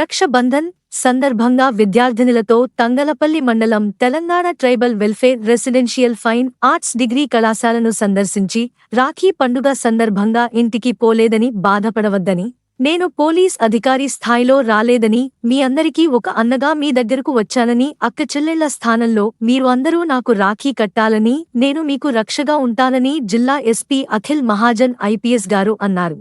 రక్షబంధన్ సందర్భంగా విద్యార్థినులతో తంగలపల్లి మండలం Telangana tribal welfare residential fine arts degree కళాశాలను సందర్శించి రాఖీ పండుగ సందర్భంగా ఇంటికి పోలేదని బాధపడవద్దని నేను పోలీస్ అధికారి స్థాయిలో రాలేదని మీ అందరికీ ఒక అన్నగా మీ దగ్గరకు వచ్చానని అక్క చెల్లెళ్ళ స్థానంలో మీరు అందరూ నాకు రాఖీ కట్టాలని నేను మీకు రక్షగా ఉంటానని జిల్లా ఎస్పీ అఖిల్ మహాజన్ ఐపీఎస్ గారు అన్నారు.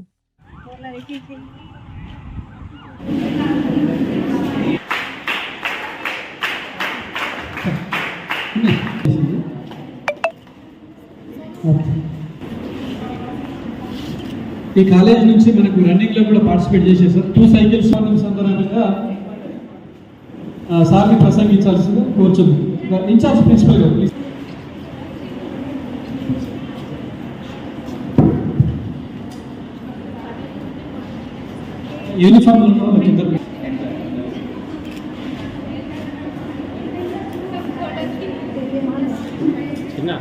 ఈ కాలేజ్ నుంచి మనకు రన్నింగ్లో కూడా పార్టిసిపేట్ చేసేసారు టూ సైకిల్స్ మార్నింగ్ సందర్భంగా సార్ని ప్రసంగించాల్సిందిగా కోరుచున్నాం. ఇన్ఛార్జ్ ప్రిన్సిపల్ గారు ప్లీజ్ యూనిఫామ్ చిన్న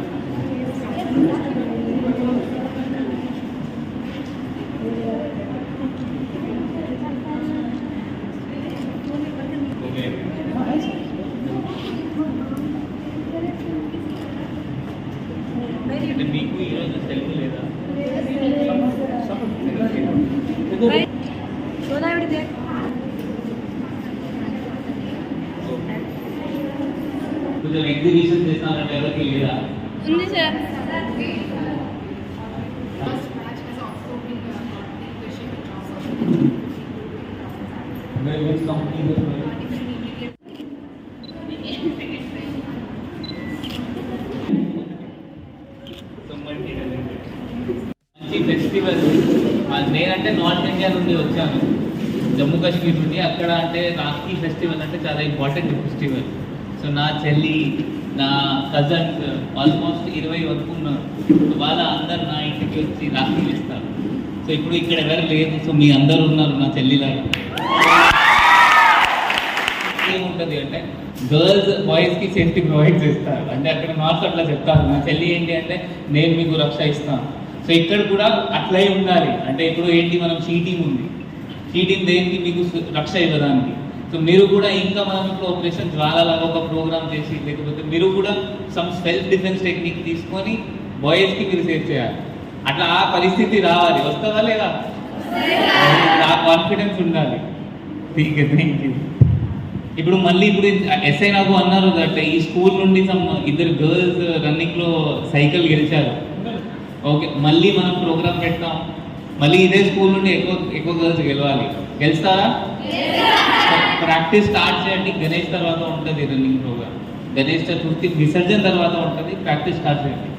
మీకు ఈరోజు సెలవు లేదా కొంచెం ఎగ్జిబిషన్ చేస్తానంటే ఎవరికి లేదా? ఉంది sir. Very which company was it? మంచి ఫెస్టివల్ నేనంటే నార్త్ ఇండియా నుండి వచ్చాను. జమ్మూ కాశ్మీర్ నుండి. అక్కడ అంటే రాఖీ ఫెస్టివల్ అంటే చాలా ఇంపార్టెంట్ ఫెస్టివల్ సో నా చెల్లి నా కజన్స్ ఆల్మోస్ట్ ఇరవై వరకు ఉన్నారు. వాళ్ళ అందరు నా ఇంటికి వచ్చి రాఖీలు ఇస్తారు సో ఇప్పుడు ఇక్కడ ఎవరు లేదు సో మీ అందరు ఉన్నారు నా చెల్లిలాగా. ఏముంటుంది అంటే గర్ల్స్ బాయ్స్కి సేఫ్టీ ప్రొవైడ్ చేస్తారు. అంటే అక్కడ నార్త్ అట్లా చెప్తారు. నా చెల్లి ఏంటి అంటే నేను మీకు రక్ష ఇస్తాను. సో ఇక్కడ కూడా అట్లే ఉండాలి. అంటే ఇప్పుడు ఏంటి మనం షీటింగ్ ఉంది. షీటింగ్ దేనికి? మీకు రక్ష ఇవ్వడానికి. సో మీరు కూడా ఇంకా మనం ఇప్పుడు ఆపరేషన్ జ్వాలలాగా ఒక ప్రోగ్రామ్ చేసి లేకపోతే మీరు కూడా సమ్ సెల్ఫ్ డిఫెన్స్ టెక్నిక్ తీసుకొని బాయ్స్కి మీరు సేవ్ చేయాలి. అట్లా ఆ పరిస్థితి రావాలి. వస్తుందా లేదా? ఆ కాన్ఫిడెన్స్ ఉండాలి. ఠీక్ థ్యాంక్ యూ ఇప్పుడు మళ్ళీ ఇప్పుడు ఎస్ఐ నాకు అన్నారు దట్ ఈ స్కూల్ నుండి సమ్ ఇద్దరు గర్ల్స్ రన్నింగ్లో సైకిల్ గెలిచారు. ఓకే మళ్ళీ మనం ప్రోగ్రామ్ పెడతాం. మళ్ళీ ఇదే స్కూల్ నుండి ఎక్కువ ఎక్కువ గర్ల్స్ గెలవాలి. గెలుస్తారా? ప్రాక్టీస్ స్టార్ట్ చేయండి. గణేష్ తర్వాత ఉంటుంది రన్నింగ్ ప్రోగ్రామ్. గణేష్ చతుర్థి విసర్జన తర్వాత ఉంటుంది. ప్రాక్టీస్ స్టార్ట్ చేయండి.